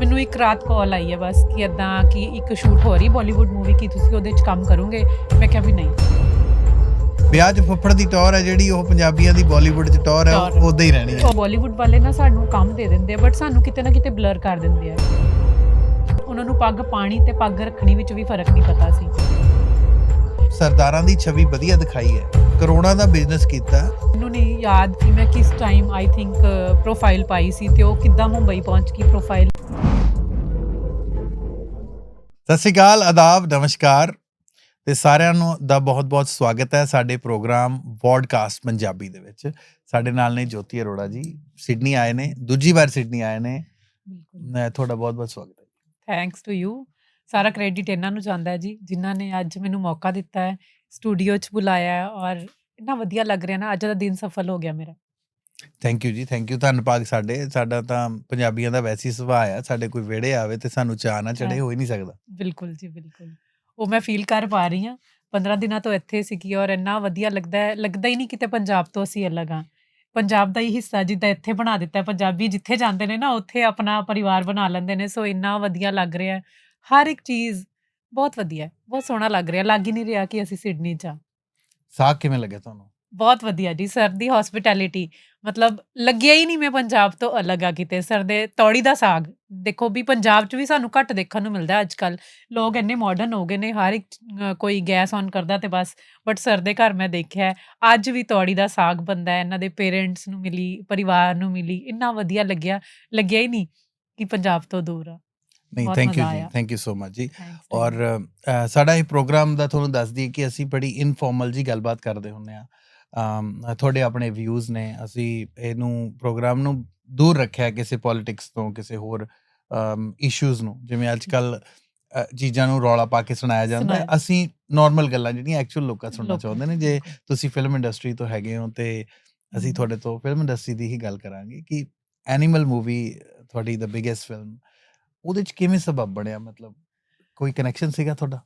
ਮੈਨੂੰ ਇੱਕ ਰਾਤ ਕਾਲ ਆਈ ਹੈ ਬਸ ਕਿ ਇਦਾਂ ਕਿ ਇੱਕ ਸ਼ੂਟ ਹੋ ਰਹੀ ਬਾਲੀਵੁੱਡ ਮੂਵੀ ਕੀ ਤੁਸੀਂ ਉਹਦੇ 'ਚ ਕੰਮ ਕਰੋਗੇ? ਮੈਂ ਕਿਹਾ ਵੀ ਨਹੀਂ। ਵਿਆਹ 'ਚ ਫੁੱਫੜ ਦੀ ਟੌਰ ਹੈ ਜਿਹੜੀ ਉਹ ਪੰਜਾਬੀਆਂ ਦੀ ਬਾਲੀਵੁੱਡ 'ਚ ਟੌਰ ਹੈ। ਉਹ ਉਦਾਂ ਹੀ। ਰਹਿਣੀ ਹੈ। ਉਹ ਬਾਲੀਵੁੱਡ ਵਾਲੇ ਨਾ ਸਾਨੂੰ ਕੰਮ ਦੇ ਦਿੰਦੇ ਆ ਬਟ ਸਾਨੂੰ ਕਿਤੇ ਨਾ ਕਿਤੇ ਬਲਰ ਕਰ ਦਿੰਦੇ ਆ। ਉਹਨਾਂ ਨੂੰ ਪੱਗ ਪਾਣੀ ਤੇ ਪੱਗ ਰੱਖਣੀ ਵਿੱਚ ਵੀ ਫ਼ਰਕ ਨਹੀਂ ਪਤਾ ਸੀ। ਸਰਦਾਰਾਂ ਦੀ ਛਵੀ ਵਧੀਆ ਦਿਖਾਈ ਹੈ। ਕਰੋੜਾਂ ਦਾ ਬਿਜ਼ਨਸ ਕੀਤਾ। ਮੈਨੂੰ ਨਹੀਂ ਯਾਦ ਕਿ ਮੈਂ ਕਿਸ ਟਾਈਮ ਆਈ ਥਿੰਕ ਪ੍ਰੋਫਾਈਲ ਪਾਈ ਸੀ ਤੇ ਉਹ ਕਿੱਦਾਂ ਮੁੰਬਈ ਪਹੁੰਚ ਗਈ ਪ੍ਰੋਫਾਈਲ ਸਤਿ ਸ਼੍ਰੀ ਅਕਾਲ ਆਦਾਬ ਨਮਸਕਾਰ ਤੇ ਸਾਰਿਆਂ ਨੂੰ ਦਾ ਬਹੁਤ-ਬਹੁਤ ਸਵਾਗਤ ਹੈ ਸਾਡੇ ਪ੍ਰੋਗਰਾਮ ਪੋਡਕਾਸਟ ਪੰਜਾਬੀ ਦੇ ਵਿੱਚ। ਸਾਡੇ ਨਾਲ ਨੇ ਜੋਤੀ ਅਰੋੜਾ ਜੀ ਸਿਡਨੀ ਆਏ ਨੇ ਦੂਜੀ ਵਾਰ ਸਿਡਨੀ ਆਏ ਨੇ। ਬਿਲਕੁਲ। ਮੈਂ ਤੁਹਾਡਾ ਬਹੁਤ-ਬਹੁਤ ਸਵਾਗਤ ਹੈ। ਥੈਂਕਸ ਟੂ ਯੂ ਸਾਰਾ ਕ੍ਰੈਡਿਟ ਇਹਨਾਂ ਨੂੰ ਜਾਂਦਾ ਹੈ ਜੀ ਜਿਨ੍ਹਾਂ ਨੇ ਅੱਜ ਮੈਨੂੰ ਮੌਕਾ ਦਿੱਤਾ ਹੈ ਸਟੂਡੀਓ 'ਚ ਬੁਲਾਇਆ ਹੈ ਔਰ ਇੰਨਾ ਵਧੀਆ ਲੱਗ ਰਿਹਾ ਨਾ ਅੱਜ ਦਾ ਦਿਨ ਸਫਲ ਹੋ ਗਿਆ ਮੇਰਾ। ਥੈਂਕ ਯੂ ਜੀ ਥੈਂਕ ਯੂ ਧੰਨਵਾਦ ਸਾਡੇ। ਸਾਡਾ ਤਾਂ ਪੰਜਾਬੀਆਂ ਦਾ ਵੈਸੀ ਸੁਭਾਅ ਆ। ਸਾਡੇ ਕੋਈ ਵਿਹੜੇ ਆਵੇ ਤੇ ਸਾਨੂੰ ਚਾਹ ਨਾ ਚੜੇ ਹਾਂ। ਨਹੀਂ ਸਕਦਾ। ਬਿਲਕੁਲ ਜੀ ਬਿਲਕੁਲ। ਉਹ ਮੈਂ ਫੀਲ ਕਰ ਪਾ ਰਹੀ ਹਾਂ। 15 ਦਿਨਾਂ ਤੋਂ ਇੱਥੇ ਸੀਗੀ ਔਰ ਇੰਨਾ ਵਧੀਆ ਲੱਗਦਾ ਹੈ। ਲੱਗਦਾ ਹੀ ਨਹੀਂ ਕਿਤੇ ਪੰਜਾਬ ਤੋਂ ਅਸੀਂ ਅਲੱਗ ਹਾਂ। ਪੰਜਾਬ ਦਾ ਹੀ ਹਿੱਸਾ ਜਿੱਦਾਂ ਇੱਥੇ ਬਣਾ ਦਿੱਤਾ ਪੰਜਾਬੀ ਜਿੱਥੇ ਜਾਂਦੇ ਨੇ ਨਾ ਉੱਥੇ ਆਪਣਾ ਪਰਿਵਾਰ ਬਣਾ ਲੈਂਦੇ ਨੇ। ਸੋ ਇੰਨਾ ਵਧੀਆ ਲੱਗ ਰਿਹਾ ਹਰ ਇੱਕ ਚੀਜ਼ ਬਹੁਤ ਵਧੀਆ ਬਹੁਤ ਸੋਹਣਾ ਲੱਗ ਰਿਹਾ। ਲੱਗ ਹੀ ਨਹੀਂ ਰਿਹਾ ਕਿ ਅਸੀਂ ਸਿਡਨੀ 'ਚ ਹਾਂ। ਸਾਗ ਕਿਵੇਂ ਲੱਗਿਆ ਤੁਹਾਨੂੰ? ਬਹੁਤ ਵਧੀਆ ਜੀ ਸਰ ਦੀ ਹੌਸਪਿਟੈਲਿਟੀ ਮਤਲਬ ਲੱਗਿਆ ਹੀ ਨਹੀਂ ਮੈਂ ਪੰਜਾਬ ਤੋਂ ਅਲੱਗ ਆ ਕਿਤੇ ਸਰ ਦੇ ਤੌੜੀ ਦਾ ਸਾਗ। ਦੇਖੋ ਵੀ ਪੰਜਾਬ 'ਚ ਵੀ ਸਾਨੂੰ ਘੱਟ ਦੇਖਣ ਨੂੰ ਮਿਲਦਾ ਅੱਜ ਕੱਲ ਲੋਕ ਇੰਨੇ ਮਾਡਰਨ ਹੋ ਗਏ ਨੇ ਹਰ ਇੱਕ ਅ, ਕੋਈ ਗੈਸ ਔਨ ਕਰਦਾ ਤੇ ਬਸ ਬਟ ਸਰ ਦੇ ਘਰ ਮੈਂ ਦੇਖਿਆ ਹੈ, ਅੱਜ ਵੀ ਤੌੜੀ ਦਾ ਸਾਗ ਬੰਦਾ ਹੈ ਇਹਨਾਂ ਦੇ ਪੇਰੈਂਟਸ ਨੂੰ ਮਿਲੀ ਪਰਿਵਾਰ ਨੂੰ ਮਿਲੀ ਇੰਨਾ ਵਧੀਆ ਲੱਗਿਆ ਲੱਗਿਆ ਹੀ ਨਹੀਂ ਕਿ ਪੰਜਾਬ ਤੋਂ ਦੂਰ ਆ। ਨਹੀਂ ਬਹੁਤ ਥੈਂਕ ਯੂ ਮਜ਼ਾ ਜੀ ਆਇਆ। ਥੈਂਕ ਯੂ ਸੋ ਮਚ ਜੀ। Thanks ਔਰ. ਅ, ਸਾਡਾ ਇਹ ਪ੍ਰੋਗਰਾਮ ਦਾ ਤੁਹਾਨੂੰ ਦੱਸ ਦਈਏ ਕਿ ਅਸੀਂ ਬੜੀ ਇਨਫਾਰਮਲ ਜੀ ਗੱਲਬਾਤ ਕਰਦੇ ਹੁੰਨੇ ਆ ਤੁਹਾਡੇ ਆਪਣੇ ਵਿਊਜ਼ ਨੇ ਅਸੀਂ ਇਹਨੂੰ ਪ੍ਰੋਗਰਾਮ ਨੂੰ ਦੂਰ ਰੱਖਿਆ ਕਿਸੇ ਪੋਲਿਟਿਕਸ ਤੋਂ ਕਿਸੇ ਹੋਰ ਇਸ਼ੂਜ਼ ਨੂੰ ਜਿਵੇਂ ਅੱਜ ਕੱਲ ਚੀਜ਼ਾਂ ਨੂੰ ਰੌਲਾ ਪਾ ਕੇ ਸੁਣਾਇਆ ਜਾਂਦਾ ਹੈ। ਅਸੀਂ ਨਾਰਮਲ ਗੱਲਾਂ ਜਿਹੜੀਆਂ ਐਕਚੁਅਲ ਲੋਕਾਂ ਸੁਣਨਾ ਚਾਹੁੰਦੇ ਨੇ ਜੇ ਤੁਸੀਂ ਫਿਲਮ ਇੰਡਸਟਰੀ ਤੋਂ ਹੈਗੇ ਹੋ ਤੇ ਅਸੀਂ। ਤੁਹਾਡੇ ਤੋਂ ਫਿਲਮ ਇੰਡਸਟਰੀ ਦੀ ਹੀ ਗੱਲ ਕਰਾਂਗੇ ਕਿ ਐਨੀਮਲ ਮੂਵੀ ਤੁਹਾਡੀ ਦ ਬਿਗੇਸਟ ਫਿਲਮ ਉਹਦੇ ਚ ਕਿਵੇਂ ਸਬਬ ਬਣਿਆ ਮਤਲਬ ਕੋਈ ਕਨੈਕਸ਼ਨ ਸੀਗਾ ਤੁਹਾਡਾ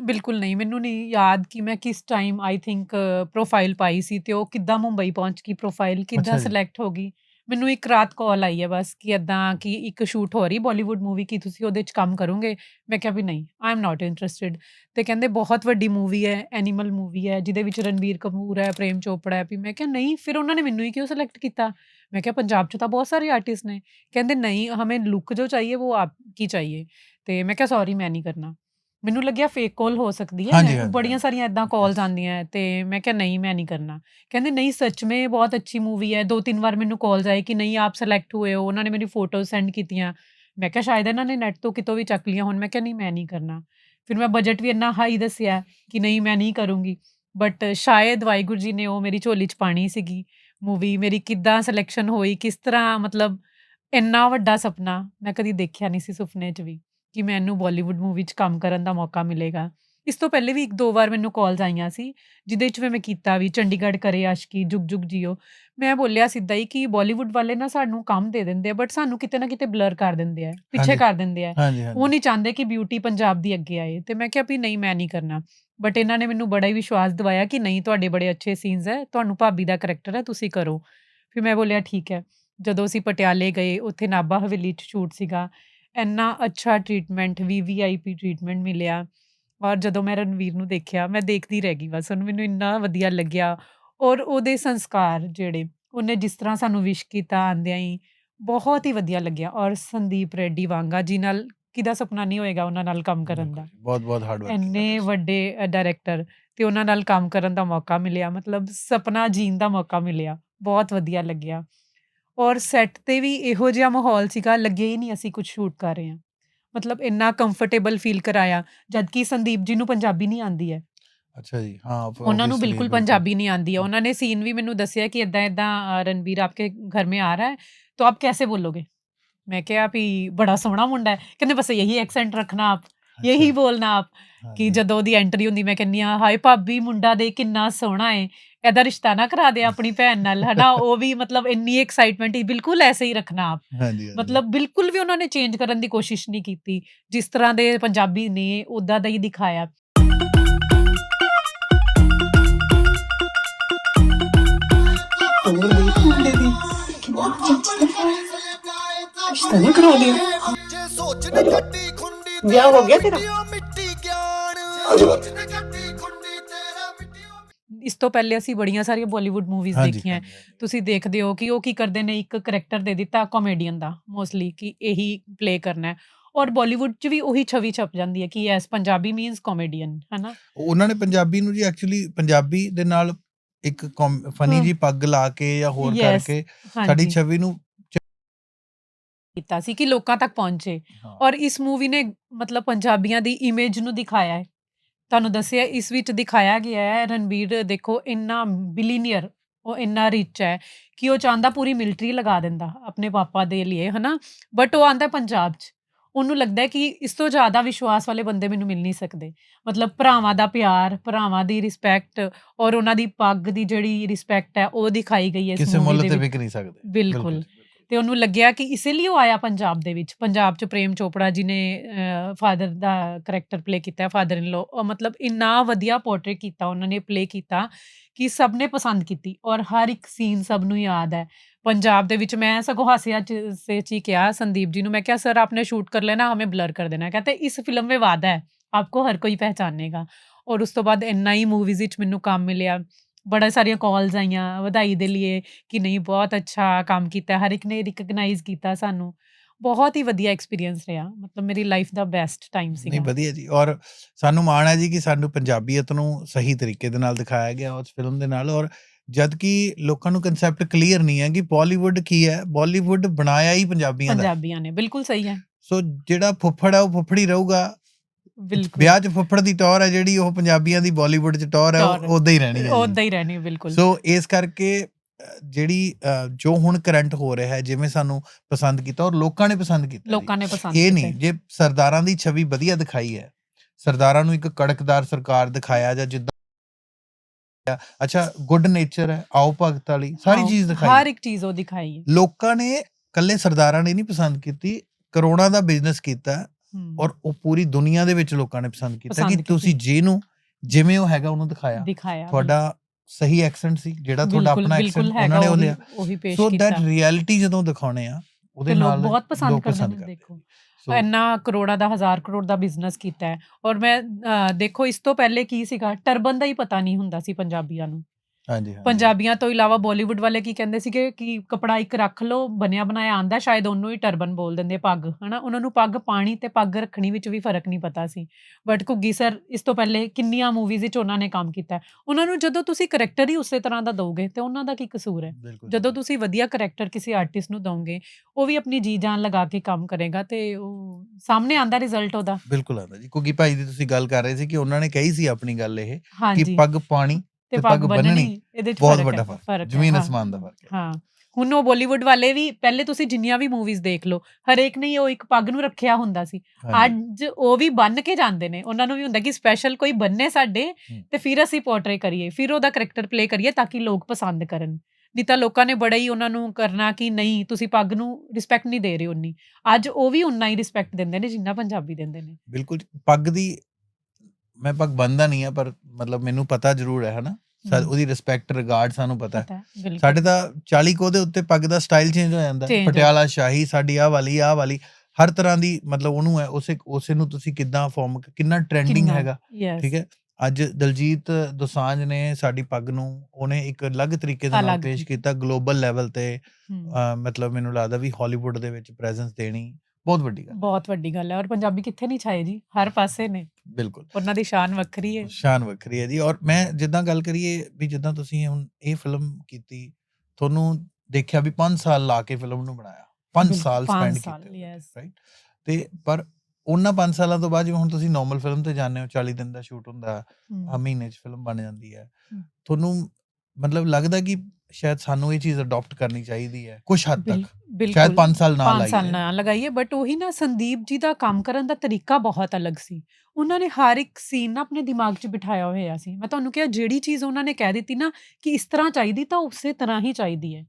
ਬਿਲਕੁਲ ਨਹੀਂ ਮੈਨੂੰ ਨਹੀਂ ਯਾਦ ਕਿ ਮੈਂ ਕਿਸ ਟਾਈਮ ਆਈ ਥਿੰਕ ਪ੍ਰੋਫਾਈਲ ਪਾਈ ਸੀ ਤੇ ਉਹ ਕਿੱਦਾਂ ਮੁੰਬਈ ਪਹੁੰਚ ਗਈ ਪ੍ਰੋਫਾਈਲ ਕਿੱਦਾਂ ਜੀ। ਸਿਲੈਕਟ ਹੋ ਗਈ। ਮੈਨੂੰ ਇੱਕ ਰਾਤ ਕਾਲ ਆਈ ਹੈ ਬਸ ਕਿ ਇਦਾਂ ਕਿ ਇੱਕ ਸ਼ੂਟ ਹੋ ਰਹੀ ਬਾਲੀਵੁੱਡ ਮੂਵੀ ਕੀ ਤੁਸੀਂ ਉਹਦੇ 'ਚ ਕੰਮ ਕਰੋਗੇ? ਮੈਂ ਕਿਹਾ ਵੀ ਨਹੀਂ ਆਈ ਐਮ ਨਾਟ ਇੰਟਰਸਟਿਡ ਤੇ ਕਹਿੰਦੇ ਬਹੁਤ ਵੱਡੀ ਮੂਵੀ ਹੈ ਐਨੀਮਲ ਮੂਵੀ ਹੈ ਜਿਹਦੇ ਵਿੱਚ ਰਣਵੀਰ ਕਪੂਰ ਹੈ ਪ੍ਰੇਮ ਚੋਪੜਾ ਹੈ। ਵੀ ਮੈਂ ਕਿਹਾ ਨਹੀਂ ਫਿਰ ਉਹਨਾਂ ਨੇ ਮੈਨੂੰ ਹੀ ਕਿਉਂ ਸਿਲੈਕਟ ਕੀਤਾ? ਮੈਂ ਕਿਹਾ ਪੰਜਾਬ 'ਚ ਤਾਂ ਬਹੁਤ ਸਾਰੇ ਆਰਟਿਸਟ ਨੇ। ਕਹਿੰਦੇ ਨਹੀਂ ਹमें ਲੁੱਕ ਜੋ ਚਾਹੀਏ ਉਹ ਆਪ ਕੀ ਚਾਹੀਏ? ਤੇ ਮੈਂ ਕਿਹਾ ਸੌਰੀ ਮੈਂ ਨਹੀਂ ਕਰਨਾ। ਮੈਨੂੰ ਲੱਗਿਆ ਫੇਕ ਕਾਲ ਹੋ ਸਕਦੀ ਹਾਂਜੀ, ਹੈ ਹਾਂਜੀ, ਬੜੀਆਂ। ਸਾਰੀਆਂ ਇਦਾਂ ਕਾਲਸ ਆਉਂਦੀਆਂ ਤੇ ਮੈਂ ਕਿਹਾ ਨਹੀਂ ਮੈਂ ਨਹੀਂ ਕਰਨਾ। ਕਹਿੰਦੇ ਨਹੀਂ ਸੱਚ ਮੇਂ ਬਹੁਤ ਅੱਛੀ ਮੂਵੀ ਹੈ। ਦੋ ਤਿੰਨ ਵਾਰ ਮੈਨੂੰ ਕਾਲਸ ਆਏ ਕਿ ਨਹੀਂ ਆਪ ਸਿਲੈਕਟ ਹੋਏ ਹੋ। ਉਹਨਾਂ ਨੇ ਮੇਰੀ ਫੋਟੋਜ਼ ਸੈਂਡ ਕੀਤੀਆਂ। ਮੈਂ ਕਿਹਾ ਸ਼ਾਇਦ ਇਹਨਾਂ ਨੇ ਨੈਟ ਤੋਂ ਕਿਤੋਂ ਵੀ ਚੱਕ ਲਿਆ ਹੁਣ। ਮੈਂ ਕਿਹਾ ਨਹੀਂ ਮੈਂ ਨਹੀਂ ਕਰਨਾ। ਫਿਰ ਮੈਂ ਬਜਟ ਵੀ ਇੰਨਾ ਹਾਈ ਦੱਸਿਆ ਕਿ ਨਹੀਂ ਮੈਂ ਨਹੀਂ ਕਰੂੰਗੀ। ਬਟ ਸ਼ਾਇਦ ਵਾਹਿਗੁਰੂ ਜੀ ਨੇ ਉਹ ਮੇਰੀ ਝੋਲੀ 'ਚ ਪਾਣੀ ਸੀਗੀ। ਮੂਵੀ ਮੇਰੀ ਕਿੱਦਾਂ ਸਿਲੈਕਸ਼ਨ ਹੋਈ ਕਿਸ ਤਰ੍ਹਾਂ ਮਤਲਬ ਇੰਨਾ ਵੱਡਾ ਸੁਪਨਾ ਮੈਂ ਕਦੀ ਦੇਖਿਆ ਨਹੀਂ ਸੀ ਸੁਪਨੇ 'ਚ ਵੀ। ਕਿ ਮੈਨੂੰ ਬਾਲੀਵੁੱਡ ਮੂਵੀ 'ਚ ਕੰਮ ਕਰਨ ਦਾ ਮੌਕਾ ਮਿਲੇਗਾ। ਇਸ ਤੋਂ ਪਹਿਲੇ ਵੀ ਇੱਕ ਦੋ ਵਾਰ ਮੈਨੂੰ ਕਾਲਸ ਆਈਆਂ ਸੀ ਜਿਹਦੇ 'ਚ ਵੀ ਮੈਂ ਕੀਤਾ ਵੀ ਚੰਡੀਗੜ੍ਹ ਕਰੇ ਆਸ਼ਕੀ ਜੁਗ ਜੁਗ ਜੀਓ। ਮੈਂ ਬੋਲਿਆ ਸਿੱਧਾ ਹੀ ਕਿ ਬਾਲੀਵੁੱਡ ਵਾਲੇ ਨਾ ਸਾਨੂੰ ਕੰਮ ਦੇ ਦਿੰਦੇ ਆ ਬਟ ਸਾਨੂੰ ਕਿਤੇ ਨਾ ਕਿਤੇ ਬਲਰ ਕਰ ਦਿੰਦੇ ਆ ਪਿੱਛੇ। ਕਰ ਦਿੰਦੇ ਆ। ਉਹ ਨਹੀਂ ਚਾਹੁੰਦੇ ਕਿ ਬਿਊਟੀ ਪੰਜਾਬ ਦੀ ਅੱਗੇ ਆਏ। ਤੇ ਮੈਂ ਕਿਹਾ ਵੀ ਨਹੀਂ ਮੈਂ ਨਹੀਂ ਕਰਨਾ। ਬਟ ਇਹਨਾਂ ਨੇ ਮੈਨੂੰ ਬੜਾ ਹੀ ਵਿਸ਼ਵਾਸ ਦਿਵਾਇਆ ਕਿ ਨਹੀਂ ਤੁਹਾਡੇ ਬੜੇ ਅੱਛੇ ਸੀਨਸ ਹੈ ਤੁਹਾਨੂੰ ਭਾਬੀ ਦਾ ਕਰੈਕਟਰ ਹੈ ਤੁਸੀਂ ਕਰੋ। ਫਿਰ ਮੈਂ ਬੋਲਿਆ ਠੀਕ ਹੈ। ਜਦੋਂ ਅਸੀਂ ਪਟਿਆਲੇ ਗਏ ਉੱਥੇ ਨਾਭਾ ਹਵੇਲੀ 'ਚ ਸ਼ੂਟ ਸੀਗਾ ਇੰਨਾ ਅੱਛਾ ਟ੍ਰੀਟਮੈਂਟ ਵੀਵੀਆਈਪੀ ਟ੍ਰੀਟਮੈਂਟ ਮਿਲਿਆ। ਔਰ ਜਦੋਂ ਮੈਂ ਰਣਵੀਰ ਨੂੰ ਦੇਖਿਆ ਮੈਂ ਦੇਖਦੀ ਰਹਿ ਗਈ ਬਸ ਉਹਨੂੰ ਮੈਨੂੰ ਇੰਨਾ ਵਧੀਆ ਲੱਗਿਆ। ਔਰ ਉਹਦੇ ਸੰਸਕਾਰ ਜਿਹੜੇ ਉਹਨੇ ਜਿਸ ਤਰ੍ਹਾਂ ਸਾਨੂੰ ਵਿਸ਼ ਕੀਤਾ ਆਂਦਿਆਂ ਹੀ ਬਹੁਤ ਹੀ ਵਧੀਆ ਲੱਗਿਆ। ਔਰ ਸੰਦੀਪ ਰੈਡੀ ਵਾਂਗਾ ਜੀ ਨਾਲ ਕਿਹਦਾ ਸੁਪਨਾ ਨਹੀਂ ਹੋਏਗਾ ਉਹਨਾਂ ਨਾਲ ਕੰਮ ਕਰਨ ਦਾ। ਬਹੁਤ ਬਹੁਤ ਹਾਰਡ ਵਰਕ ਇੰਨੇ ਵੱਡੇ ਡਾਇਰੈਕਟਰ ਤੇ ਉਹਨਾਂ ਨਾਲ ਕੰਮ ਕਰਨ ਦਾ ਮੌਕਾ ਮਿਲਿਆ। ਮਤਲਬ ਸੁਪਨਾ ਜੀਣ ਦਾ ਮੌਕਾ ਮਿਲਿਆ। ਬਹੁਤ ਵਧੀਆ ਲੱਗਿਆ। ਔਰ ਸੈੱਟ ਤੇ ਵੀ ਇਹੋ ਜਿਹਾ ਮਾਹੌਲ ਸੀਗਾ ਲੱਗਿਆ ਹੀ ਨਹੀਂ ਅਸੀਂ ਕੁਝ ਸ਼ੂਟ ਕਰ ਰਹੇ ਹਾਂ ਮਤਲਬ ਇੰਨਾ ਕੰਫਰਟੇਬਲ ਫੀਲ ਕਰਾਇਆ ਜਦ ਕਿ ਸੰਦੀਪ ਜੀ ਨੂੰ ਪੰਜਾਬੀ ਨਹੀਂ ਆਂਦੀ ਹੈ ਅੱਛਾ ਜੀ ਹਾਂ ob- ਉਹਨਾਂ ਨੂੰ obviously, ਬਿਲਕੁਲ ਪੰਜਾਬੀ नहीं आती है उन्होंने सीन भी मैंने दसिया कि इदा इदा रणबीर आपके घर में आ रहा है तो आप कैसे बोलोगे मैं क्या भी बड़ा सोहना मुंडा है कहते बस यही एक्सेंट रखना आप ਯਹੀ ਬੋਲਣਾ ਆਪ ਕਿ ਜਦੋਂ ਉਹਦੀ ਐਂਟਰੀ ਹੁੰਦੀ ਮੈਂ ਕਹਿੰਨੀ ਆ ਹਾਏ ਭਾਬੀ ਮੁੰਡਾ ਦੇ ਕਿੰਨਾ ਸੋਹਣਾ ਏ। ਇਹਦਾ ਰਿਸ਼ਤਾ ਨਾ ਕਰਾ ਦੇ ਆਪਣੀ ਭੈਣ ਨਾਲ ਹਨਾ? ਉਹ ਵੀ ਮਤਲਬ ਇੰਨੀ ਐਕਸਾਈਟਮੈਂਟ ਹੀ ਬਿਲਕੁਲ ਐਸੇ ਹੀ ਰੱਖਣਾ ਆਪ। ਮਤਲਬ ਬਿਲਕੁਲ ਵੀ ਉਹਨਾਂ ਨੇ ਚੇਂਜ ਕਰਨ ਦੀ ਕੋਸ਼ਿਸ਼ ਨਹੀਂ ਕੀਤੀ ਜਿਸ ਤਰ੍ਹਾਂ ਦੇ ਪੰਜਾਬੀ ਨੇ ਉਦਾਂ ਦਾ ਹੀ ਦਿਖਾਇਆ। ਰਿਸ਼ਤਾ ਨਾ ਕਰਾ ਵਿਆਹ ਹੋ ਗਿਆ ਤੇਰਾ? ਇਸ ਤੋਂ ਪਹਿਲੇ ਅਸੀਂ ਬੜੀਆਂ ਸਾਰੀਆਂ ਬਾਲੀਵੁੱਡ ਮੂਵੀਜ਼ ਹਾਂਜੀ। ਦੇਖੀਆਂ। ਹੈ। ਤੁਸੀਂ ਦੇਖਦੇ ਹੋ ਕਿ ਉਹ ਕੀ ਕਰਦੇ ਨੇ? ਇੱਕ ਕਰੈਕਟਰ ਦੇ ਦਿੱਤਾ ਕਾਮੇਡੀਅਨ ਦਾ ਮੋਸਟਲੀ ਕਿ ਇਹੀ ਪਲੇ ਕਰਨਾ ਹੈ। ਔਰ ਬਾਲੀਵੁੱਡ 'ਚ ਵੀ ਉਹੀ ਛਵੀ ਛਪ ਜਾਂਦੀ ਹੈ ਕਿ ਯੈਸ ਪੰਜਾਬੀ ਮੀਨਸ ਕਾਮੇਡੀਅਨ ਹਨਾ? ਉਹਨਾਂ ਨੇ ਪੰਜਾਬੀ ਨੂੰ ਜੀ ਐਕਚੁਅਲੀ ਪੰਜਾਬੀ ਦੇ ਨਾਲ ਇੱਕ ਫਨੀ ਹਾਂ। ਜੀ ਪੱਗ ਲਾ ਕੇ ਜਾਂ ਹੋਰ Yes, ਕਰਕੇ ਸਾਡੀ ਹਾਂਜੀ। ਛਵੀ ਨੂੰ ਕੀਤਾ ਸੀ ਕਿ ਲੋਕਾਂ ਤੱਕ ਪਹੁੰਚੇ। ਹਾਂ, ਔਰ ਇਸ ਮੂਵੀ ਨੇ ਮਤਲਬ ਪੰਜਾਬੀਆਂ ਦੀ ਇਮੇਜ ਨੂੰ ਦਿਖਾਇਆ ਹੈ। ਤੁਹਾਨੂੰ ਦੱਸਿਆ ਇਸ ਵਿੱਚ ਦਿਖਾਇਆ ਗਿਆ ਹੈ ਰਣਵੀਰ ਦੇਖੋ ਇੰਨਾ ਬਿਲੀਨੀਅਰ ਉਹ ਇੰਨਾ ਰਿਚ ਹੈ ਕਿ ਉਹ ਚਾਹੁੰਦਾ ਪੂਰੀ ਮਿਲਟਰੀ ਲਗਾ ਦਿੰਦਾ ਆਪਣੇ ਪਾਪਾ ਦੇ ਲਈ ਹਨਾ? ਬਟ ਉਹ ਆਂਦਾ ਪੰਜਾਬ 'ਚ। ਉਹਨੂੰ ਲੱਗਦਾ ਹੈ ਕਿ ਇਸ ਤੋਂ ਜ਼ਿਆਦਾ ਵਿਸ਼ਵਾਸ ਵਾਲੇ ਬੰਦੇ ਮੈਨੂੰ ਮਿਲ ਨਹੀਂ ਸਕਦੇ। ਮਤਲਬ ਭਰਾਵਾਂ ਦਾ ਪਿਆਰ ਭਰਾਵਾਂ ਦੀ ਰਿਸਪੈਕਟ ਔਰ ਉਹਨਾਂ ਦੀ ਪੱਗ ਦੀ ਜਿਹੜੀ ਰਿਸਪੈਕਟ ਹੈ ਉਹ ਦਿਖਾਈ ਗਈ ਹੈ ਇਸ ਕਿਸੇ movie ਮੁੱਲ ਦੇ ਤੇ ਵਿੱਚ। ਵਿਕ ਨਹੀਂ ਸਕਦੇ। ਬਿਲਕੁਲ। ਤੇ ਉਹਨੂੰ ਲੱਗਿਆ ਕਿ ਇਸੇ ਲਈ ਉਹ ਆਇਆ ਪੰਜਾਬ ਦੇ ਵਿੱਚ। ਪੰਜਾਬ 'ਚ ਪ੍ਰੇਮ ਚੋਪੜਾ ਜੀ ਨੇ ਫਾਦਰ ਦਾ ਕੈਰੈਕਟਰ ਪਲੇ ਕੀਤਾ ਫਾਦਰ ਇਨ ਲੋ ਮਤਲਬ ਇੰਨਾ ਵਧੀਆ ਪੋਰਟਰੇਟ ਕੀਤਾ, ਉਹਨਾਂ ਨੇ ਪਲੇ ਕੀਤਾ ਕਿ ਸਭ ਨੇ ਪਸੰਦ ਕੀਤੀ ਔਰ ਹਰ ਇੱਕ ਸੀਨ ਸਭ ਨੂੰ ਯਾਦ ਹੈ। ਪੰਜਾਬ ਦੇ ਵਿੱਚ ਮੈਂ ਸਗੋ ਹਾਸਿਆ ਸੇ ਚੀ ਕਿਹਾ ਸੰਦੀਪ ਜੀ ਨੂੰ, ਮੈਂ ਕਿਹਾ, ਸਰ, ਆਪਨੇ ਸ਼ੂਟ ਕਰ ਲੈਣਾ, ਹਮੇ ਬਲਰ ਕਰ ਦੇਣਾ। ਕਹਤੇ ਇਸ ਫਿਲਮ ਵਿੱਚ ਵਾਦਾ ਹੈ, ਆਪਕੋ ਹਰ ਕੋਈ ਪਹਿਚਾਨੇਗਾ। ਔਰ ਉਸ ਤੋਂ ਬਾਅਦ ਇੰਨਾ ਹੀ ਮੂਵੀਜ਼ ਵਿੱਚ ਮੈਨੂੰ ਕੰਮ ਮਿਲਿਆ। ਬੜਾ ਸਾਰੀਆਂ ਕਾਲਸ ਆਈਆਂ ਵਧਾਈ ਦੇ ਲਈ ਕਿ ਨਹੀਂ ਬਹੁਤ ਅੱਛਾ ਕੰਮ ਕੀਤਾ ਹਰ ਇੱਕ ਨੇ ਰਿਕਗਨਾਈਜ਼ ਕੀਤਾ ਸਾਨੂੰ। ਬਹੁਤ ਹੀ ਵਧੀਆ ਐਕਸਪੀਰੀਅੰਸ ਰਿਹਾ ਮਤਲਬ ਮੇਰੀ ਲਾਈਫ ਦਾ ਬੈਸਟ ਟਾਈਮ ਨਹੀਂ ਸੀਗਾ। ਵਧੀਆ ਜੀ। ਔਰ ਸਾਨੂੰ ਮਾਣ ਹੈ ਜੀ ਕਿ ਸਾਨੂੰ ਪੰਜਾਬੀਅਤ ਨੂੰ ਸਹੀ ਤਰੀਕੇ ਦੇ ਨਾਲ ਦਿਖਾਇਆ ਗਿਆ ਉਸ ਫਿਲਮ ਦੇ ਨਾਲ। ਔਰ ਜਦ ਕਿ ਲੋਕਾਂ ਨੂੰ ਕਨਸੈਪਟ ਕਲੀਅਰ ਨਹੀਂ ਹੈ ਕਿ ਬਾਲੀਵੁੱਡ ਕੀ ਹੈ। ਬਾਲੀਵੁੱਡ ਬਣਾਇਆ ਹੀ ਪੰਜਾਬੀਆਂ ਦਾ। ਪੰਜਾਬੀਆਂ ਨੇ ਬਿਲਕੁਲ ਸਹੀ ਹੈ। ਸੋ ਜਿਹੜਾ ਫੁੱਫੜ ਹੈ ਉਹ ਫੁੱਫੜੀ ਰਹੂਗਾ। ਬਿਲਕੁਲ ਵਿਆਹ 'ਚ ਫੁੱਫੜ ਦੀ ਟੌਰ ਹੈ ਜਿਹੜੀ ਉਹ ਪੰਜਾਬੀਆਂ ਦੀ ਬਾਲੀਵੁੱਡ 'ਚ ਟੌਰ ਹੈ ਹੈ। ਉਹ ਉਦਾਂ ਹੀ ਰਹਿਣੀ ਹੈ। ਉਦਾਂ ਹੀ ਰਹਿਣੀ ਬਿਲਕੁਲ ਸੋ ਇਸ ਕਰਕੇ ਜਿਹੜੀ ਜੋ ਹੁਣ ਕਰੰਟ ਹੋ ਰਿਹਾ ਹੈ ਜਿਵੇਂ ਸਾਨੂੰ ਪਸੰਦ ਕੀਤਾ ਔਰ ਲੋਕਾਂ ਨੇ ਪਸੰਦ ਕੀਤਾ। ਲੋਕਾਂ ਨੇ ਪਸੰਦ ਇਹ ਨਹੀਂ ਜੇ ਸਰਦਾਰਾਂ ਦੀ ਛਵੀ ਵਧੀਆ ਦਿਖਾਈ ਹੈ ਸਰਦਾਰਾਂ ਨੂੰ ਇੱਕ ਕੜਕਦਾਰ ਸਰਕਾਰ ਦਿਖਾਇਆ ਜਾਂ ਜਿੱਦਾਂ ਅੱਛਾ ਗੁੱਡ ਨੇਚਰ ਹੈ ਆਓ ਭਗਤ ਵਾਲੀ ਸਾਰੀ ਹਾਂ, ਚੀਜ਼ ਦਿਖਾਈ ਹਰ ਹੈ। ਇੱਕ ਚੀਜ਼ ਉਹ ਦਿਖਾਈ ਹੈ ਲੋਕਾਂ ਨੇ ਕੱਲੇ ਸਰਦਾਰਾਂ ਨੇ ਨਹੀਂ ਪਸੰਦ ਕੀਤੀ ਕਰੋਨਾ ਦਾ ਬਿਜ਼ਨਸ ਕੀਤਾ ਔਰ ਉਹ ਪੂਰੀ ਦੁਨੀਆ ਦੇ ਵਿੱਚ ਲੋਕਾਂ ਨੇ ਪਸੰਦ ਕੀਤਾ ਕਿ। ਤੁਸੀਂ ਜਿਹਨੂੰ ਜਿਵੇਂ ਉਹ ਹੈਗਾ ਉਹਨੂੰ ਦਿਖਾਇਆ। ਤੁਹਾਡਾ ਸਹੀ ਐਕਸੈਂਟ ਸੀ ਜਿਹੜਾ ਤੁਹਾਡਾ ਆਪਣਾ ਐਕਸੈਂਟ ਉਹਨਾਂ ਨੇ ਉਹ ਲਿਆ। ਸੋ ਦੈਟ ਰਿਐਲਿਟੀ ਜਦੋਂ ਦਿਖਾਉਣੇ ਆ ਉਹਦੇ ਤੇ ਲੋਕ ਨਾਲ ਬਹੁਤ ਪਸੰਦ ਕਰਦੇ ਨੇ। ਦੇਖੋ। ਇੰਨਾ ਕਰੋੜਾਂ ਦਾ ਹਜ਼ਾਰ ਕਰੋੜ ਦਾ ਬਿਜ਼ਨਸ ਕੀਤਾ ਹੈ। ਔਰ ਮੈਂ ਦੇਖੋ ਇਸ ਤੋਂ ਪਹਿਲੇ ਕੀ ਸੀਗਾ? ਟਰਬਨ ਦਾ ਹੀ ਪਤਾ ਨਹੀਂ ਹੁੰਦਾ ਸੀ ਪੰਜਾਬੀਆਂ ਨੂੰ। ਹਾਂਜੀ ਪੰਜਾਬੀਆਂ ਤੋਂ ਇਲਾਵਾ ਬਾਲੀਵੁੱਡ ਵਾਲੇ ਕੀ ਕਹਿੰਦੇ ਸੀਗੇ ਕਿ ਕਪੜਾ ਇੱਕ ਰੱਖ ਲਓ ਬਣਿਆ ਬਣਾਇਆ ਆਂਦਾ ਸ਼ਾਇਦ ਉਹਨੂੰ ਹੀ ਟਰਬਨ ਬੋਲ ਦਿੰਦੇ ਪੱਗ ਹਨਾ? ਉਹਨਾਂ ਨੂੰ ਪੱਗ ਪਾਣੀ ਤੇ ਪੱਗ ਰੱਖਣੀ ਵਿੱਚ ਵੀ ਫ਼ਰਕ ਨਹੀਂ ਪਤਾ ਸੀ। ਬਟ ਘੁੱਗੀ ਸਰ ਇਸ ਤੋਂ ਪਹਿਲੇ ਕਿੰਨੀਆਂ ਮੂਵੀਜ਼ ਵਿੱਚ ਉਹਨਾਂ ਨੇ ਕੰਮ ਕੀਤਾ। ਉਹਨਾਂ ਨੂੰ ਜਦੋਂ ਤੁਸੀਂ ਕਰੈਕਟਰ ਹੀ ਉਸੇ ਤਰ੍ਹਾਂ ਦਾ ਦੋਗੇ ਤੇ ਉਹਨਾਂ ਦਾ ਕੀ ਕਸੂਰ ਹੈ? ਜਦੋਂ ਤੁਸੀਂ ਵਧੀਆ ਕਰੈਕਟਰ ਕਿਸੇ ਆਰਟਿਸਟ ਨੂੰ ਦੋਗੇ ਉਹ ਵੀ ਆਪਣੀ ਜੀ ਜਾਨ ਲਗਾ ਕੇ ਕੰਮ ਕਰੇਗਾ ਤੇ ਉਹ ਸਾਹਮਣੇ ਆਂਦਾ ਰਿਜ਼ਲਟ ਉਹਦਾ। ਬਿਲਕੁਲ ਆਦਾ ਜੀ। ਕਿਉਂਕਿ ਭਾਈ ਦੀ ਤੁਸੀਂ ਗੱਲ ਕਰ ਰਹੇ ਸੀ ਕਿ ਉਹਨਾਂ ਨੇ ਕਹੀ ਸੀ ਆਪਣੀ ਗੱਲ ਇਹ ਕਿ ਪੱਗ ਪਾਣੀ ਤੇ ਪੱਗ ਬੰਨਣੀ ਇਹਦੇ ਚ ਬਹੁਤ ਵੱਡਾ ਫ਼ਰਕ ਹੈ, ਜ਼ਮੀਨ ਅਸਮਾਨ ਦਾ ਫ਼ਰਕ ਹੈ। ਹਾਂ ਹੁਣ ਉਹ ਬਾਲੀਵੁੱਡ ਵਾਲੇ ਵੀ ਪਹਿਲੇ ਤੁਸੀਂ ਜਿੰਨੀਆਂ ਵੀ ਮੂਵੀਜ਼ ਦੇਖ ਲਓ ਹਰੇਕ ਨੇ ਉਹ ਇੱਕ ਪੱਗ ਨੂੰ ਰੱਖਿਆ ਹੁੰਦਾ ਸੀ। ਅੱਜ ਉਹ ਵੀ ਬੰਨ ਕੇ ਜਾਂਦੇ ਨੇ ਉਹਨਾਂ ਨੂੰ ਵੀ ਹੁੰਦਾ ਕਿ ਸਪੈਸ਼ਲ ਕੋਈ ਬੰਨੇ ਸਾਡੇ। ਤੇ ਫਿਰ ਅਸੀਂ ਪੋਰਟਰੇ ਕਰੀਏ ਫਿਰ ਉਹਦਾ ਕਰੈਕਟਰ ਪਲੇ ਕਰੀਏ ਤਾਂ ਕਿ ਲੋਕ ਪਸੰਦ ਕਰਨ। ਨਹੀਂ ਤਾਂ ਲੋਕਾਂ ਨੇ ਬੜਾ ਹੀ ਉਹਨਾਂ ਨੂੰ ਕਰਨਾ ਕਿ ਨਹੀਂ ਤੁਸੀਂ ਪੱਗ ਨੂੰ ਰਿਸਪੈਕਟ ਨਹੀਂ ਦੇ ਰਹੇ ਉਨੀ ਅੱਜ ਉਹ ਵੀ ਉਨਾ ਹੀ ਰਿਸਪੈਕਟ ਦਿੰਦੇ ਨੇ ਜਿੰਨਾ ਪੰਜਾਬੀ ਦਿੰਦੇ ਨੇ। ਬਿਲਕੁਲ। ਪੱਗ ਦੀ ਮੈਂ ਪੱਗ ਬੰਨਦਾ ਨਹੀਂ ਆ ਪਰ ਮਤਲਬ ਮੈਨੂੰ ਪਤਾ ਜ਼ਰੂਰ ਹੈ ਹਨਾ? ਸਾ- ਹਮ। ਉਹਦੀ ਰਿਸਪੈਕਟ ਰਿਗਾਰਡ ਸਾਨੂੰ ਪਤਾ ਹੈ। ਸਾਡੇ ਤਾਂ 40 ਕੋ ਦੇ ਉੱਤੇ ਪੱਗ ਦਾ ਸਟਾਈਲ ਚੇਂਜ ਹੋ ਜਾਂਦਾ ਪਟਿਆਲਾ ਸ਼ਾਹੀ ਸਾਡੀ ਆਹ ਵਾਲੀ ਆਹ ਵਾਲੀ ਹਰ ਤਰ੍ਹਾਂ ਦੀ ਮਤਲਬ ਉਹਨੂੰ ਹੈ ਉਸੇ ਉਸੇ ਨੂੰ ਤੁਸੀਂ ਕਿੱਦਾਂ ਫਾਰਮ ਕਿੰਨਾ ਟ੍ਰੈਂਡਿੰਗ ਹੈਗਾ ਠੀਕ ਹੈ? ਅੱਜ ਦਲਜੀਤ ਦੋਸਾਂਝ ਨੇ ਸਾਡੀ ਪੱਗ ਨੂੰ ਉਹਨੇ ਇੱਕ ਅਲੱਗ ਤਰੀਕੇ ਦੇ ਨਾਲ ਪੇਸ਼। ਕੀਤਾ ਗਲੋਬਲ ਲੈਵਲ ਤੇ ਮਤਲਬ ਮੈਨੂੰ ਲੱਗਦਾ ਵੀ ਹਾਲੀਵੁੱਡ ਦੇ ਵਿੱਚ ਪ੍ਰੈਜ਼ੈਂਸ ਦੇਣੀ ਬਹੁਤ ਵੱਡੀ ਗੱਲ। ਬਹੁਤ ਵੱਡੀ ਗੱਲ ਹੈ ਔਰ ਪੰਜਾਬੀ ਕਿੱਥੇ ਨਹੀਂ ਛਾਏ ਜੀ? ਹਰ ਪਾਸੇ ਨੇ। ਬਿਲਕੁਲ। ਉਹਨਾਂ ਦੀ ਸ਼ਾਨ ਵੱਖਰੀ ਹੈ ਸ਼ਾਨ ਵੱਖਰੀ ਹੈ ਜੀ। ਔਰ ਮੈਂ ਜਿੱਦਾਂ ਗੱਲ ਕਰੀਏ ਵੀ ਜਿੱਦਾਂ ਤੁਸੀਂ ਹੁਣ ਇਹ ਫਿਲਮ ਕੀਤੀ ਤੁਹਾਨੂੰ ਦੇਖਿਆ ਵੀ 5 ਸਾਲ ਲਾ ਕੇ ਫਿਲਮ ਨੂੰ ਬਣਾਇਆ। 5 ਬਿਲਕੁਲ, ਸਾਲ ਸਪੈਂਡ ਕੀਤੇ. ਰਾਈਟ ਤੇ ਪਰ ਉਹਨਾਂ 5 ਸਾਲਾਂ ਤੋਂ ਬਾਅਦ ਜਿਵੇਂ ਹੁਣ ਤੁਸੀਂ ਨਾਰਮਲ ਫਿਲਮ ਤੇ ਜਾਂਦੇ ਹੋ 40 ਦਿਨ ਦਾ ਸ਼ੂਟ ਹੁੰਦਾ ਆ ਮਹੀਨੇ 'ਚ ਫਿਲਮ ਬਣ ਜਾਂਦੀ ਹੈ। ਤੁਹਾਨੂੰ ਮਤਲਬ ਲੱਗਦਾ ਕਿ ਸ਼ਾਇਦ ਸਾਨੂੰ ਇਹ ਚੀਜ਼ ਅਡਾਪਟ ਕਰਨੀ ਚਾਹੀਦੀ ਹੈ ਕੁਝ ਹੱਦ ਤੱਕ। ਸ਼ਾਇਦ 5 ਸਾਲ ਨਾ ਲਗਾਈਏ 5 ਸਾਲ ਨਾ ਲਗਾਈਏ ਬਟ ਉਹੀ ਨਾ ਸੰਦੀਪ ਜੀ ਦਾ ਕੰਮ ਕਰਨ ਦਾ ਤਰੀਕਾ ਬਹੁਤ ਅਲੱਗ ਸੀ। ਉਹਨਾਂ ਨੇ ਹਰ ਇੱਕ ਸੀਨ ਨਾ ਆਪਣੇ ਦਿਮਾਗ 'ਚ ਬਿਠਾਇਆ ਹੋਇਆ ਸੀ। ਮੈਂ ਤੁਹਾਨੂੰ ਕਿਹਾ ਜਿਹੜੀ ਚੀਜ਼ ਉਹਨਾਂ ਨੇ ਕਹਿ ਦਿੱਤੀ ਨਾ ਕਿ ਇਸ ਤਰ੍ਹਾਂ ਚਾਹੀਦੀ ਤਾਂ ਉਸੇ ਤਰ੍ਹਾਂ ਹੀ ਚਾਹੀਦੀ ਹੈ।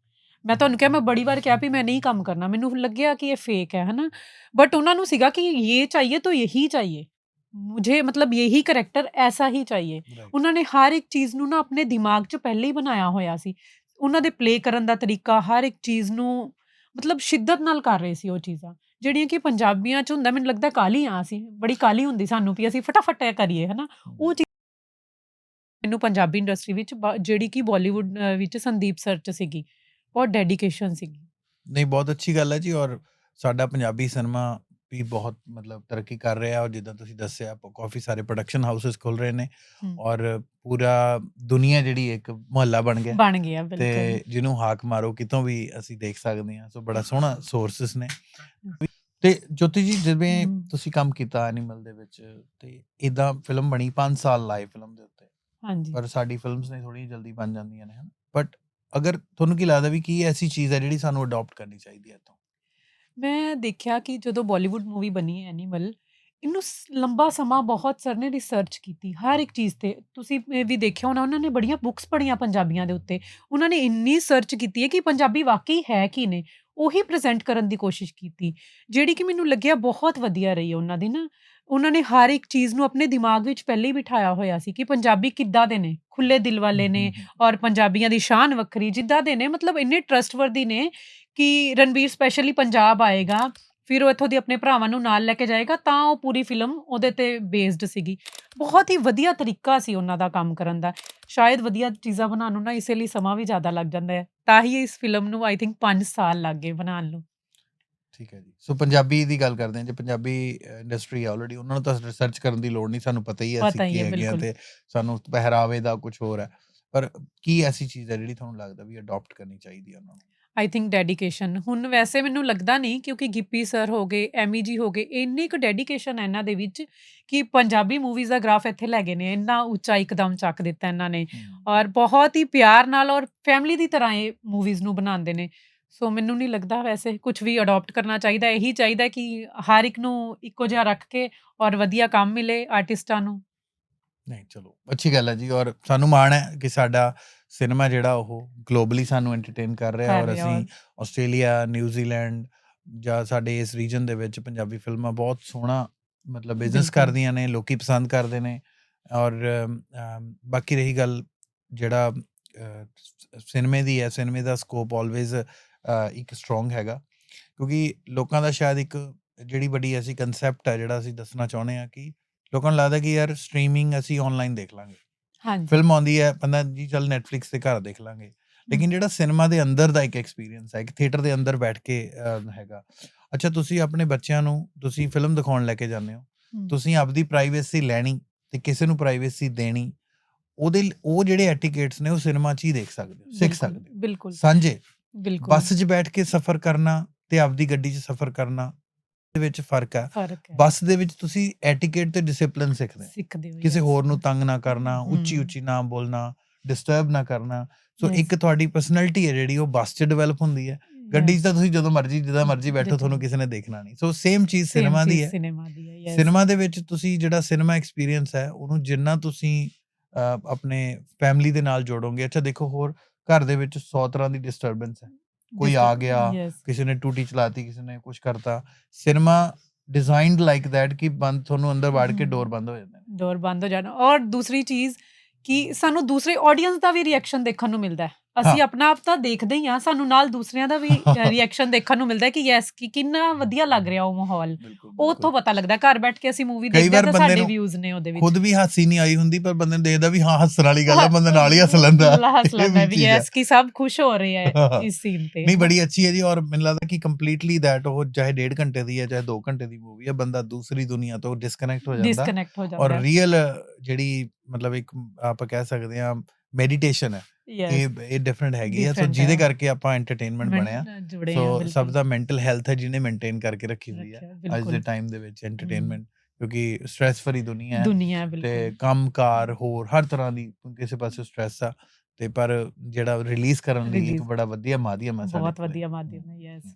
ਮੈਂ ਤੁਹਾਨੂੰ ਕਿਹਾ ਮੈਂ ਬੜੀ ਵਾਰ ਕਿਹਾ ਵੀ ਮੈਂ ਨਹੀਂ ਕੰਮ ਕਰਨਾ। ਮੈਨੂੰ ਲੱਗਿਆ ਕਿ ਇਹ ਫੇਕ ਹੈ ਹਨਾ? ਬਟ ਉਹਨਾਂ ਨੂੰ ਸੀਗਾ ਕਿ ਇਹ ਚਾਹੀਏ ਤਾਂ ਇਹੀ ਚਾਹੀਏ। ਮੁਝੇ ਮਤਲਬ ਇਹੀ ਕੈਰੈਕਟਰ ਐਸਾ ਹੀ ਚਾਹੀਏ। ਉਹਨਾਂ ਨੇ ਹਰ ਇੱਕ ਚੀਜ਼ ਨੂੰ ਨਾ ਆਪਣੇ ਦਿਮਾਗ 'ਚ ਪਹਿਲੇ ਹੀ ਬਣਾਇਆ ਹੋਇਆ ਸੀ। ਉਹਨਾਂ ਦੇ ਪਲੇ ਕਰਨ ਦਾ ਤਰੀਕਾ ਹਰ ਇੱਕ ਚੀਜ਼ ਨੂੰ ਮਤਲਬ ਸ਼ਿੱਦਤ ਨਾਲ ਕਰ ਰਹੇ ਸੀ ਉਹ ਚੀਜ਼ਾਂ। ਜਿਹੜੀਆਂ ਕਿ ਪੰਜਾਬੀਆਂ 'ਚ ਹੁੰਦਾ ਮੈਨੂੰ ਲੱਗਦਾ ਕਾਹਲੀਆਂ ਅਸੀਂ ਬੜੀ ਕਾਹਲੀ ਹੁੰਦੀ ਸਾਨੂੰ ਵੀ ਅਸੀਂ ਫਟਾਫਟ ਇਹ ਕਰੀਏ ਹਨਾ? ਉਹ ਚੀਜ਼ ਮੈਨੂੰ ਪੰਜਾਬੀ ਇੰਡਸਟਰੀ ਵਿੱਚ ਜਿਹੜੀ ਕਿ ਬਾਲੀਵੁੱਡ ਵਿੱਚ ਸੰਦੀਪ ਸਰ 'ਚ ਸੀਗੀ ਬਹੁਤ ਡੈਡੀਕੇਸ਼ਨ ਸੀਗੀ। ਨਹੀਂ ਬਹੁਤ ਅੱਛੀ ਗੱਲ ਹੈ ਜੀ ਔਰ ਸਾਡਾ ਪੰਜਾਬੀ ਸਿਨੇਮਾ ਵੀ ਬਹੁਤ ਮਤਲਬ ਤਰੱਕੀ ਕਰ ਰਿਹਾ ਔਰ ਜਿੱਦਾਂ ਤੁਸੀਂ ਦੱਸਿਆ ਕਾਫੀ ਸਾਰੇ ਪ੍ਰੋਡਕਸ਼ਨ ਹਾਊਸਸ ਖੁੱਲ ਰਹੇ ਨੇ। ਔਰ ਪੂਰਾ ਦੁਨੀਆ ਜਿਹੜੀ ਇੱਕ ਮੁਹੱਲਾ ਬਣ ਗਿਆ ਬਣ ਗਿਆ ਤੇ ਬਿਲਕੁਲ। ਜਿਹਨੂੰ ਹਾਕ ਮਾਰੋ ਕਿਤੋਂ ਵੀ ਅਸੀਂ ਦੇਖ ਸਕਦੇ ਹਾਂ। ਸੋ ਬੜਾ ਸੋਹਣਾ ਸੋਰਸਸ ਨੇ। ਤੇ ਜੋਤੀ ਜੀ ਜਿਵੇਂ। ਤੁਸੀਂ ਕੰਮ ਕੀਤਾ ਐਨੀਮਲ ਦੇ ਵਿੱਚ ਤੇ ਇਦਾਂ ਫਿਲਮ ਬਣੀ 5 ਸਾਲ ਲਾਏ ਫਿਲਮ ਦੇ ਉੱਤੇ। ਹਾਂਜੀ। ਪਰ ਸਾਡੀ ਫਿਲਮਸ ਨੇ ਥੋੜੀ ਜਲਦੀ ਬਣ ਜਾਂਦੀਆਂ ਨੇ ਹਨ। ਬਟ ਅਗਰ ਤੁਹਾਨੂੰ ਕੀ ਲੱਗਦਾ ਵੀ ਕੀ ਐਸੀ ਚੀਜ਼ ਹੈ ਜਿਹੜੀ ਸਾਨੂੰ ਅਡਾਪਟ ਕਰਨੀ ਚਾਹੀਦੀ ਹੈ ਤੋਂ ਮੈਂ ਦੇਖਿਆ ਕਿ ਜਦੋਂ ਬਾਲੀਵੁੱਡ ਮੂਵੀ ਬਣੀ ਐਨੀਮਲ ਇਹਨੂੰ ਸ- ਲੰਬਾ ਸਮਾਂ ਬਹੁਤ ਸਰ ਨੇ ਰਿਸਰਚ ਕੀਤੀ। ਹਰ ਇੱਕ ਚੀਜ਼ ਤੇ ਤੁਸੀਂ ਇਹ ਵੀ ਦੇਖਿਆ ਹੋਣਾ ਉਹਨਾਂ ਨੇ ਬੜੀਆਂ ਬੁੱਕਸ ਪੜ੍ਹੀਆਂ ਪੰਜਾਬੀਆਂ ਦੇ ਉੱਤੇ। ਉਹਨਾਂ ਨੇ ਇੰਨੀ ਸਰਚ ਕੀਤੀ ਹੈ ਕਿ ਪੰਜਾਬੀ ਵਾਕਈ ਹੈ ਕੀ ਨੇ ਉਹੀ ਪ੍ਰੈਜ਼ੈਂਟ ਕਰਨ ਦੀ ਕੋਸ਼ਿਸ਼ ਕੀਤੀ। ਜਿਹੜੀ ਕਿ ਮੈਨੂੰ ਲੱਗਿਆ ਬਹੁਤ ਵਧੀਆ ਰਹੀ ਉਹਨਾਂ ਦੀ ਨਾ। ਉਹਨਾਂ ਨੇ ਹਰ ਇੱਕ ਚੀਜ਼ ਨੂੰ ਆਪਣੇ ਦਿਮਾਗ ਵਿੱਚ ਪਹਿਲੇ ਹੀ ਬਿਠਾਇਆ ਹੋਇਆ ਸੀ ਕਿ ਪੰਜਾਬੀ ਕਿੱਦਾਂ ਦੇ ਨੇ ਖੁੱਲੇ ਦਿਲ ਵਾਲੇ ਨੇ ਔਰ ਪੰਜਾਬੀਆਂ ਦੀ ਸ਼ਾਨ ਵੱਖਰੀ ਜਿੱਦਾਂ ਦੇ ਨੇ ਮਤਲਬ ਇੰਨੇ ਟਰਸਟਵਰਦੀ ਨੇ ਕਿ ਰਣਬੀਰ ਸਪੈਸ਼ਲੀ ਪੰਜਾਬ ਆਏਗਾ ਫਿਰ ਉਹ ਇੱਥੋਂ ਦੀ ਆਪਣੇ ਭਰਾਵਾਂ ਨੂੰ ਨਾਲ ਲੈ ਕੇ ਜਾਏਗਾ ਤਾਂ ਉਹ ਪੂਰੀ ਫਿਲਮ ਉਹਦੇ ਤੇ ਬੇਸਡ ਸੀਗੀ। ਬਹੁਤ ਹੀ ਵਧੀਆ ਤਰੀਕਾ ਸੀ ਉਹਨਾਂ ਦਾ ਕੰਮ ਕਰਨ ਦਾ। ਸ਼ਾਇਦ ਵਧੀਆ ਚੀਜ਼ਾਂ ਬਣਾਉਣ ਨੂੰ ਨਾ ਇਸੇ ਲਈ ਸਮਾਂ ਵੀ ਜ਼ਿਆਦਾ ਲੱਗ ਜਾਂਦਾ ਹੈ। ਤਾਂ ਹੀ ਇਸ ਫਿਲਮ ਨੂੰ ਆਈ ਥਿੰਕ 5 ਸਾਲ ਲੱਗ ਗਏ ਬਣਾਉਣ ਨੂੰ। ਠੀਕ ਹੈ ਜੀ। ਸੋ ਪੰਜਾਬੀ ਦੀ ਗੱਲ ਕਰਦੇ ਹਾਂ ਜੇ ਪੰਜਾਬੀ ਇੰਡਸਟਰੀ ਆਲਰੇਡੀ ਉਹਨਾਂ ਨੂੰ ਤਾਂ ਰਿਸਰਚ ਕਰਨ ਦੀ ਲੋੜ ਨਹੀਂ ਸਾਨੂੰ ਪਤਾ ਹੀ ਹੈ ਅਸੀਂ ਕੀ ਹੈਗੇ। ਤੇ ਸਾਨੂੰ ਪਹਿਰਾਵੇ ਦਾ ਕੁਝ ਹੋਰ ਹੈ। ਪਰ ਕੀ ਐਸੀ ਚੀਜ਼ ਹੈ ਜਿਹੜੀ ਤੁਹਾਨੂੰ ਲੱਗਦਾ ਵੀ ਅਡਾਪਟ ਕਰਨੀ ਚਾਹੀਦੀ ਹੈ ਉਹਨਾਂ ਨੂੰ? ਆਈ ਥਿੰਕ ਡੈਡੀਕੇਸ਼ਨ ਹੁਣ ਵੈਸੇ ਮੈਨੂੰ ਲੱਗਦਾ ਨਹੀਂ ਕਿਉਂਕਿ ਗਿੱਪੀ ਸਰ ਹੋ ਗਏ ਐਮੀ ਜੀ ਹੋ ਗਏ ਇੰਨੀ ਕੁ ਡੈਡੀਕੇਸ਼ਨ ਹੈ ਇਹਨਾਂ ਦੇ ਵਿੱਚ ਕਿ ਪੰਜਾਬੀ ਮੂਵੀਜ਼ ਦਾ ਗ੍ਰਾਫ ਇੱਥੇ ਲੈ ਗਏ ਨੇ ਇੰਨਾ ਉੱਚਾ ਇੱਕਦਮ ਚੱਕ ਦਿੱਤਾ ਇਹਨਾਂ ਨੇ ਔਰ ਬਹੁਤ ਹੀ ਪਿਆਰ ਨਾਲ ਔਰ ਫੈਮਿਲੀ ਦੀ ਤਰ੍ਹਾਂ ਇਹ ਮੂਵੀਜ਼ ਨੂੰ ਬਣਾਉਂਦੇ ਨੇ। ਸੋ ਮੈਨੂੰ ਨਹੀਂ ਲੱਗਦਾ ਵੈਸੇ ਕੁਝ ਵੀ ਅਡਾਪਟ ਕਰਨਾ ਚਾਹੀਦਾ ਇਹੀ ਚਾਹੀਦਾ ਕਿ ਹਰ ਇੱਕ ਨੂੰ ਇੱਕੋ ਜਿਹਾ ਰੱਖ ਕੇ ਔਰ ਵਧੀਆ ਕੰਮ ਮਿਲੇ ਆਰਟਿਸਟਾਂ ਨੂੰ। ਨਹੀਂ ਚਲੋ ਅੱਛੀ ਗੱਲ ਹੈ ਜੀ ਔਰ ਸਾਨੂੰ ਮਾਣ ਹੈ ਕਿ ਸਾਡਾ ਸਿਨੇਮਾ ਜਿਹੜਾ ਉਹ ਗਲੋਬਲੀ ਸਾਨੂੰ ਐਂਟਰਟੇਨ ਕਰ ਰਿਹਾ ਔਰ ਅਸੀਂ ਆਸਟ੍ਰੇਲੀਆ ਨਿਊਜ਼ੀਲੈਂਡ ਜਾਂ ਸਾਡੇ ਇਸ ਰੀਜਨ ਦੇ ਵਿੱਚ ਪੰਜਾਬੀ ਫਿਲਮਾਂ ਬਹੁਤ ਸੋਹਣਾ ਮਤਲਬ ਬਿਜ਼ਨਸ। ਕਰਦੀਆਂ ਨੇ ਲੋਕੀ ਪਸੰਦ ਕਰਦੇ ਨੇ ਔਰ ਬਾਕੀ ਰਹੀ ਗੱਲ ਜਿਹੜਾ ਸਿਨੇਮੇ ਦੀ ਹੈ ਸਿਨੇਮੇ ਦਾ ਸਕੋਪ ਆਲਵੇਜ਼ ਇੱਕ ਸਟਰੋਂਗ ਹੈਗਾ ਕਿਉਂਕਿ ਲੋਕਾਂ ਦਾ ਸ਼ਾਇਦ ਇੱਕ ਜਿਹੜੀ ਵੱਡੀ ਐਸੀ ਕਨਸੈਪਟ ਹੈ ਜਿਹੜਾ ਅਸੀਂ ਦੱਸਣਾ ਚਾਹੁੰਦੇ ਹਾਂ ਕਿ ਲੋਕਾਂ ਨੂੰ ਲੱਗਦਾ ਕਿ ਯਾਰ ਸਟ੍ਰੀਮਿੰਗ ਅਸੀਂ ਆਨਲਾਈਨ ਦੇਖ ਲਾਂਗੇ। ਹਾਂਜੀ। ਫਿਲਮ ਆਉਂਦੀ ਹੈ ਬੰਦਾ ਜੀ ਚੱਲ ਨੈਟਫਲਿਕਸ ਤੇ ਘਰ ਦੇਖ ਲਾਂਗੇ। ਲੇਕਿਨ ਜਿਹੜਾ ਸਿਨੇਮਾ ਦੇ ਅੰਦਰ ਦਾ ਇੱਕ ਐਕਸਪੀਰੀਅੰਸ ਹੈ ਇੱਕ ਥੀਏਟਰ ਦੇ ਅੰਦਰ ਬੈਠ ਕੇ ਹੈਗਾ। ਅੱਛਾ ਤੁਸੀਂ ਆਪਣੇ ਬੱਚਿਆਂ ਨੂੰ ਤੁਸੀਂ ਫਿਲਮ ਦਿਖਾਉਣ ਲੈ ਕੇ ਜਾਂਦੇ ਹੋ। ਤੁਸੀਂ ਆਪਦੀ ਪ੍ਰਾਈਵੇਸੀ ਲੈਣੀ ਤੇ ਕਿਸੇ ਨੂੰ ਪ੍ਰਾਈਵੇਸੀ ਦੇਣੀ ਉਹਦੇ ਉਹ ਜਿਹੜੇ ਐਟੀਕੇਟਸ ਨੇ ਉਹ ਸਿਨੇਮਾ 'ਚ ਹੀ ਦੇਖ ਸਕਦੇ ਹੋ ਸਿੱਖ ਸਕਦੇ ਹੋ। ਬਿਲਕੁਲ। ਸਾਂਝੇ। ਬਿਲਕੁਲ। ਬੱਸ 'ਚ ਬੈਠ ਕੇ ਸਫ਼ਰ ਕਰਨਾ ਤੇ ਆਪਦੀ ਗੱਡੀ 'ਚ ਸਫ਼ਰ ਕਰਨਾ। ਦੇ ਵਿੱਚ ਫ਼ਰਕ ਹੈ ਬੱਸ ਦੇ ਵਿੱਚ ਤੁਸੀਂ ਐਟੀਕੇਟ ਤੇ ਡਿਸਪਲਿਨ ਸਿੱਖਦੇ ਹੋ ਸਿੱਖਦੇ ਹੋ ਕਿਸੇ. ਹੋਰ ਨੂੰ ਤੰਗ ਨਾ ਕਰਨਾ ਉੱਚੀ। ਉੱਚੀ ਨਾ ਬੋਲਣਾ ਡਿਸਟਰਬ ਨਾ ਕਰਨਾ ਸੋ. ਇੱਕ ਤੁਹਾਡੀ ਪਰਸਨੈਲਿਟੀ ਹੈ ਜਿਹੜੀ ਉਹ ਬੱਸ 'ਚ ਡਿਵੈਲਪ ਹੁੰਦੀ ਹੈ ਗੱਡੀ 'ਚ. ਤਾਂ ਤੁਸੀਂ ਜਦੋਂ ਮਰਜ਼ੀ ਜਿੱਦਾਂ ਮਰਜ਼ੀ ਬੈਠੋ। ਤੁਹਾਨੂੰ ਕਿਸੇ ਨੇ ਦੇਖਣਾ ਨਹੀਂ ਸੋ ਸੇਮ ਚੀਜ਼ ਸਿਨੇਮਾ ਦੀ ਹੈ ਸਿਨੇਮਾ ਦੀ ਹੈ yes. ਸਿਨੇਮਾ ਦੇ ਵਿੱਚ ਤੁਸੀਂ ਜਿਹੜਾ ਸਿਨੇਮਾ ਐਕਸਪੀਰੀਅੰਸ ਹੈ ਉਹਨੂੰ ਜਿੰਨਾ ਤੁਸੀਂ ਆਪਣੇ ਫੈਮਿਲੀ ਦੇ ਨਾਲ ਜੋੜੋਗੇ ਅੱਛਾ ਦੇਖੋ ਹੋਰ ਘਰ ਦੇ ਵਿੱਚ 100 ਤਰ੍ਹਾਂ ਦੀ ਡਿਸਟਰਬੈਂਸ ਹੈ ਕੋਈ ਆ ਗਿਆ, ਕਿਸੇ ਨੇ ਟੂਟੀ ਚਲਾਤੀ ਕਿਸੇ ਨੇ ਕੁਝ ਕਰਤਾ ਸਿਨੇਮਾ ਡਿਜ਼ਾਈਨਡ ਲਾਈਕ ਥੈਟ ਕਿ ਬੰਦ ਤੁਹਾਨੂੰ ਅੰਦਰ ਵੜ ਕੇ। ਡੋਰ ਬੰਦ ਹੋ ਜਾਂਦੇ ਡੋਰ ਬੰਦ ਹੋ ਜਾਣਾ ਔਰ ਦੂਸਰੀ ਚੀਜ਼ ਕਿ ਸਾਨੂੰ ਦੂਸਰੇ ਆਡੀਅנס ਦਾ ਵੀ ਰਿਐਕਸ਼ਨ ਦੇਖਣ ਨੂੰ ਮਿਲਦਾ ਹੈ ਅਸੀਂ। ਆਪਣਾ ਆਪ ਤਾਂ ਦੇਖਦੇ ਹੀ ਆ ਸਾਨੂੰ ਨਾਲ ਦੂਸਰਿਆਂ ਦਾ ਵੀ ਰਿਐਕਸ਼ਨ ਦੇਖਣ ਨੂੰ ਮਿਲਦਾ ਕਿ ਯੈਸ ਕਿ ਕਿੰਨਾ ਵਧੀਆ ਲੱਗ ਰਿਹਾ ਉਹ ਮਾਹੌਲ। ਉੱਥੋਂ ਪਤਾ ਲੱਗਦਾ ਘਰ ਬੈਠ ਕੇ ਅਸੀਂ ਮੂਵੀ ਦੇਖਦੇ ਤਾਂ ਸਾਡੇ ਵਿਊਜ਼ ਨੇ ਉਹਦੇ ਵਿੱਚ। ਖੁਦ ਵੀ ਹਾਸੀ ਨਹੀਂ ਆਈ ਹੁੰਦੀ ਪਰ ਬੰਦੇ ਨੂੰ ਦੇਖਦਾ ਵੀ ਹਾਂ ਹੱਸਣ ਵਾਲੀ ਗੱਲ ਹੈ ਬੰਦਾ ਨਾਲ ਹੀ ਹੱਸ ਲੈਂਦਾ। ਹੱਸ ਲੈਂਦਾ ਵੀ। ਯੈਸ ਕਿ ਸਭ ਖੁਸ਼ ਹੋ ਰਹੇ ਹੈ। ਇਸ ਸੀਨ ਤੇ। ਨਹੀਂ ਬੜੀ ਅੱਛੀ ਹੈ ਜੀ ਔਰ ਮੈਨੂੰ ਲੱਗਦਾ ਕਿ ਕੰਪਲੀਟਲੀ ਦੈਟ ਉਹ ਚਾਹੇ ਡੇਢ ਘੰਟੇ ਦੀ ਹੈ ਚਾਹੇ 2 ਘੰਟੇ ਦੀ ਮੂਵੀ ਹੈ ਬੰਦਾ ਦੂਸਰੀ ਦੁਨੀਆ ਤੋਂ ਡਿਸਕਨੈਕਟ ਹੋ ਜਾਂਦਾ। ਡਿਸਕਨੈਕਟ ਹੋ ਜਾਂਦਾ। ਔਰ ਰੀਅਲ ਜਿਹੜੀ ਮਤਲਬ ਇੱਕ ਆਪਾਂ ਕਹਿ ਸਕਦੇ ਹਾਂ ਮੈਡੀਟੇਸ਼ਨ ਹੈ। ਇਹ ਇਹ ਡਿਫਰੈਂਟ ਹੈਗੀ ਹੈ ਸੋ ਜਿਹਦੇ। ਕਰਕੇ ਆਪਾਂ ਐਂਟਰਟੇਨਮੈਂਟ ਬਣਿਆ। ਸੋ ਸਭ ਬਿਲਕੁਲ। ਦਾ ਮੈਂਟਲ ਹੈਲਥ ਹੈ ਜਿਹਨੇ ਮੇਨਟੇਨ ਕਰਕੇ ਰੱਖੀ ਹੋਈ ਹੈ ਅੱਜ ਦੇ ਬਿਲਕੁਲ। ਟਾਈਮ ਦੇ ਵਿੱਚ ਐਂਟਰਟੇਨਮੈਂਟ ਕਿਉਂਕਿ ਸਟ੍ਰੈਸ ਫਰੀ ਦੁਨੀਆ ਹੈ ਦੁਨੀਆ ਹੈ ਤੇ ਬਿਲਕੁਲ। ਕੰਮਕਾਰ ਹੋਰ ਹਰ ਤਰ੍ਹਾਂ ਦੀ ਕਿਸੇ ਪਾਸੇ ਸਟ੍ਰੈਸ ਆ ਤੇ ਪਰ ਜਿਹੜਾ ਰਿਲੀਜ਼ ਕਰਨ ਲਈ ਇੱਕ ਬੜਾ ਵਧੀਆ ਮਾਧਿਅਮ ਹੈ ਬਹੁਤ। ਵਧੀਆ ਮਾਧਿਅਮ ਹੈ ਯੈਸ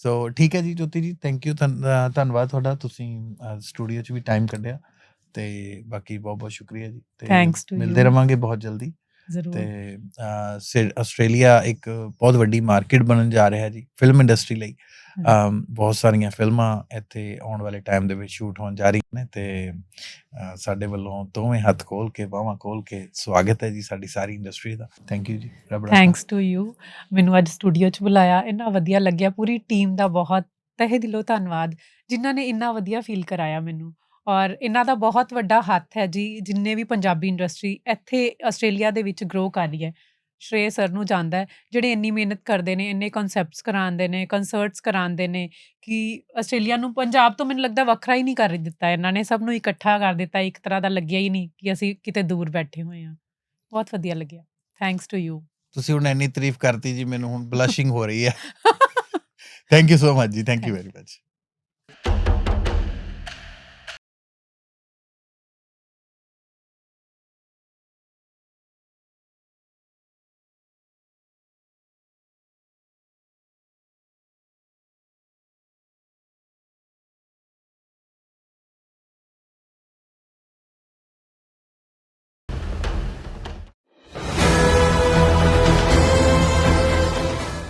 ਸੋ ਠੀਕ ਹੈ ਜੀ ਜੋਤੀ ਜੀ ਥੈਂਕ ਯੂ ਧੰਨਵਾਦ ਤੁਹਾਡਾ। ਤੁਸੀਂ ਸਟੂਡੀਓ 'ਚ ਵੀ ਟਾਈਮ ਕੱਢਿਆ ਤੇ ਬਾਕੀ ਬਹੁਤ ਬਹੁਤ ਸ਼ੁਕਰੀਆ ਜੀ। ਤੇ ਮਿਲਦੇ. ਰਵਾਂਗੇ ਬਹੁਤ ਜਲਦੀ। ਤੇ ਆਸਟ੍ਰੇਲੀਆ ਇੱਕ ਬਹੁਤ ਵੱਡੀ ਮਾਰਕੀਟ ਬਣਨ ਜਾ ਰਿਹਾ ਜੀ ਫਿਲਮ ਇੰਡਸਟਰੀ ਲਈ। ਬਹੁਤ ਸਾਰੀਆਂ ਫਿਲਮਾਂ ਇੱਥੇ ਆਉਣ ਵਾਲੇ ਟਾਈਮ ਦੇ ਵਿੱਚ ਸ਼ੂਟ ਹੋਣ ਜਾ ਰਹੀਆਂ ਨੇ ਤੇ ਸਾਡੇ ਵੱਲੋਂ ਦੋਵੇਂ ਹੱਥ ਖੋਲ ਕੇ ਬਾਹਾਂ ਖੋਲ ਕੇ ਸਵਾਗਤ ਹੈ ਜੀ ਸਾਡੀ ਸਾਰੀ ਇੰਡਸਟਰੀ ਦਾ। ਥੈਂਕ ਯੂ ਜੀ। ਥੈਂਕਸ ਟੂ ਯੂ ਮੈਨੂੰ ਅੱਜ ਸਟੂਡੀਓ 'ਚ ਬੁਲਾਇਆ ਇੰਨਾ ਵਧੀਆ ਲੱਗਿਆ ਪੂਰੀ ਟੀਮ ਦਾ ਬਹੁਤ ਤਹਿ ਦਿਲੋਂ ਧੰਨਵਾਦ ਜਿਨ੍ਹਾਂ ਨੇ ਇੰਨਾ ਵਧੀਆ ਫੀਲ ਕਰਾਇਆ ਮੈਨੂੰ। ਔਰ ਇਹਨਾਂ ਦਾ ਬਹੁਤ ਵੱਡਾ ਹੱਥ ਹੈ ਜੀ ਜਿੰਨੇ ਵੀ ਪੰਜਾਬੀ ਇੰਡਸਟਰੀ ਇੱਥੇ ਆਸਟ੍ਰੇਲੀਆ ਦੇ ਵਿੱਚ ਗਰੋ ਕਰ ਰਹੀ ਹੈ। ਸ਼੍ਰੇ ਸਰ ਨੂੰ ਜਾਂਦਾ ਹੈ ਜਿਹੜੇ ਇੰਨੀ ਮਿਹਨਤ ਕਰਦੇ ਨੇ ਇੰਨੇ ਕਨਸੈਪਟਸ ਕਰਾਉਂਦੇ ਨੇ ਕੰਸਰਟਸ ਕਰਾਉਂਦੇ ਨੇ ਕਿ ਆਸਟ੍ਰੇਲੀਆ ਨੂੰ ਪੰਜਾਬ ਤੋਂ ਮੈਨੂੰ ਲੱਗਦਾ ਵੱਖਰਾ ਹੀ ਨਹੀਂ ਕਰ ਦਿੱਤਾ ਇਹਨਾਂ ਨੇ ਸਭ ਨੂੰ ਇਕੱਠਾ ਕਰ ਦਿੱਤਾ ਇੱਕ ਤਰ੍ਹਾਂ ਦਾ ਲੱਗਿਆ ਹੀ ਨਹੀਂ ਕਿ ਅਸੀਂ ਕਿਤੇ ਦੂਰ ਬੈਠੇ ਹੋਏ ਹਾਂ। ਬਹੁਤ ਵਧੀਆ ਲੱਗਿਆ। ਥੈਂਕਸ ਟੂ ਯੂ ਤੁਸੀਂ ਹੁਣ ਇੰਨੀ ਤਾਰੀਫ ਕਰਤੀ ਜੀ ਮੈਨੂੰ ਹੁਣ ਬਲਸ਼ਿੰਗ ਹੋ ਰਹੀ ਹੈ। ਥੈਂਕ ਯੂ ਸੋ ਮਚ ਜੀ thank you very much